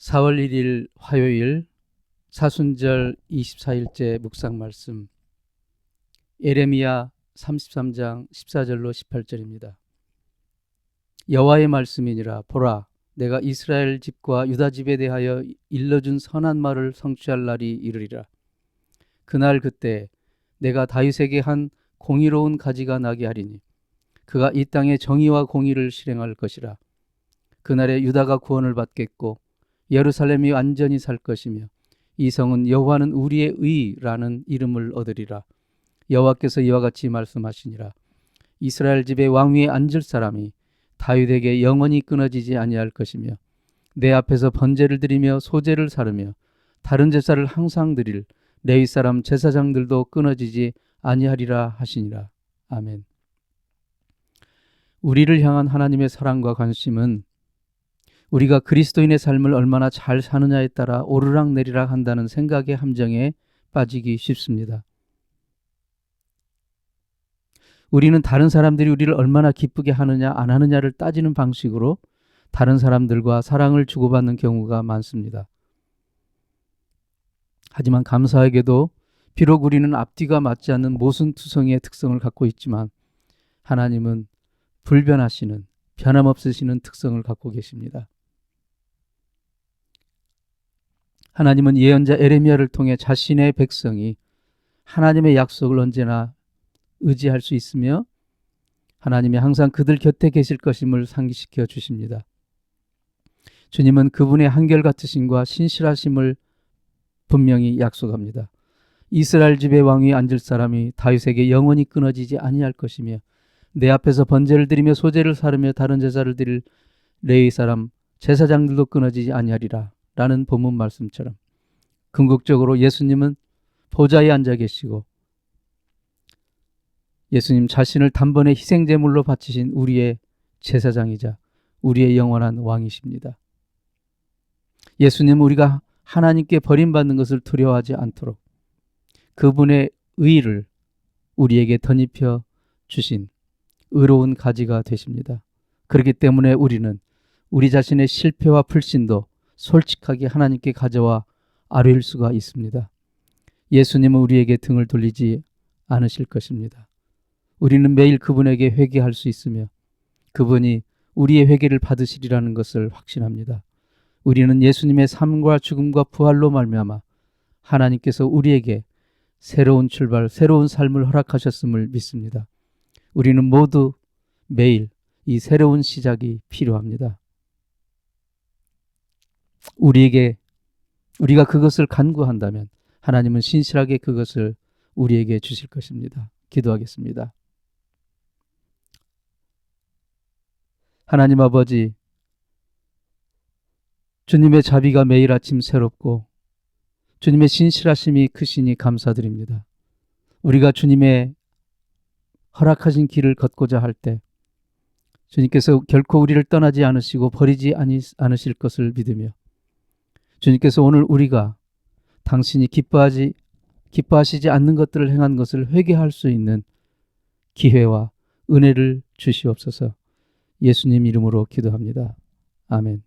4월 1일 화요일 사순절 24일째 묵상 말씀 에레미야 33장 14절로 18절입니다. 여호와의 말씀이니라 보라 내가 이스라엘 집과 유다 집에 대하여 일러준 선한 말을 성취할 날이 이르리라. 그날 그때 내가 다윗에게 한 공의로운 가지가 나게 하리니 그가 이 땅에 정의와 공의를 실행할 것이라. 그날에 유다가 구원을 받겠고 예루살렘이 완전히 살 것이며 이 성은 여호와는 우리의 의라는 이름을 얻으리라. 여호와께서 이와 같이 말씀하시니라. 이스라엘 집의 왕위에 앉을 사람이 다윗에게 영원히 끊어지지 아니할 것이며 내 앞에서 번제를 드리며 소제를 사르며 다른 제사를 항상 드릴 레위 사람 제사장들도 끊어지지 아니하리라 하시니라. 아멘. 우리를 향한 하나님의 사랑과 관심은 우리가 그리스도인의 삶을 얼마나 잘 사느냐에 따라 오르락 내리락 한다는 생각의 함정에 빠지기 쉽습니다. 우리는 다른 사람들이 우리를 얼마나 기쁘게 하느냐 안 하느냐를 따지는 방식으로 다른 사람들과 사랑을 주고받는 경우가 많습니다. 하지만 감사하게도 비록 우리는 앞뒤가 맞지 않는 모순투성이의 특성을 갖고 있지만 하나님은 불변하시는 변함없으시는 특성을 갖고 계십니다. 하나님은 예언자 에레미야를 통해 자신의 백성이 하나님의 약속을 언제나 의지할 수 있으며 하나님이 항상 그들 곁에 계실 것임을 상기시켜 주십니다. 주님은 그분의 한결같으심과 신실하심을 분명히 약속합니다. 이스라엘 집의 왕위 앉을 사람이 다윗에게 영원히 끊어지지 아니할 것이며 내 앞에서 번제를 드리며 소제를 사르며 다른 제사를 드릴 레위 사람 제사장들도 끊어지지 아니하리라 라는 본문 말씀처럼 궁극적으로 예수님은 보좌에 앉아 계시고 예수님 자신을 단번에 희생제물로 바치신 우리의 제사장이자 우리의 영원한 왕이십니다. 예수님 우리가 하나님께 버림받는 것을 두려워하지 않도록 그분의 의를 우리에게 덧입혀 주신 의로운 가지가 되십니다. 그렇기 때문에 우리는 우리 자신의 실패와 불신도 솔직하게 하나님께 가져와 아뢰일 수가 있습니다. 예수님은 우리에게 등을 돌리지 않으실 것입니다. 우리는 매일 그분에게 회개할 수 있으며 그분이 우리의 회개를 받으시리라는 것을 확신합니다. 우리는 예수님의 삶과 죽음과 부활로 말미암아 하나님께서 우리에게 새로운 출발, 새로운 삶을 허락하셨음을 믿습니다. 우리는 모두 매일 이 새로운 시작이 필요합니다. 우리에게 우리가 그것을 간구한다면 하나님은 신실하게 그것을 우리에게 주실 것입니다. 기도하겠습니다. 하나님 아버지, 주님의 자비가 매일 아침 새롭고 주님의 신실하심이 크시니 감사드립니다. 우리가 주님의 허락하신 길을 걷고자 할 때 주님께서 결코 우리를 떠나지 않으시고 버리지 않으실 것을 믿으며 주님께서 오늘 우리가 당신이 기뻐하지 기뻐하시지 않는 것들을 행한 것을 회개할 수 있는 기회와 은혜를 주시옵소서. 예수님 이름으로 기도합니다. 아멘.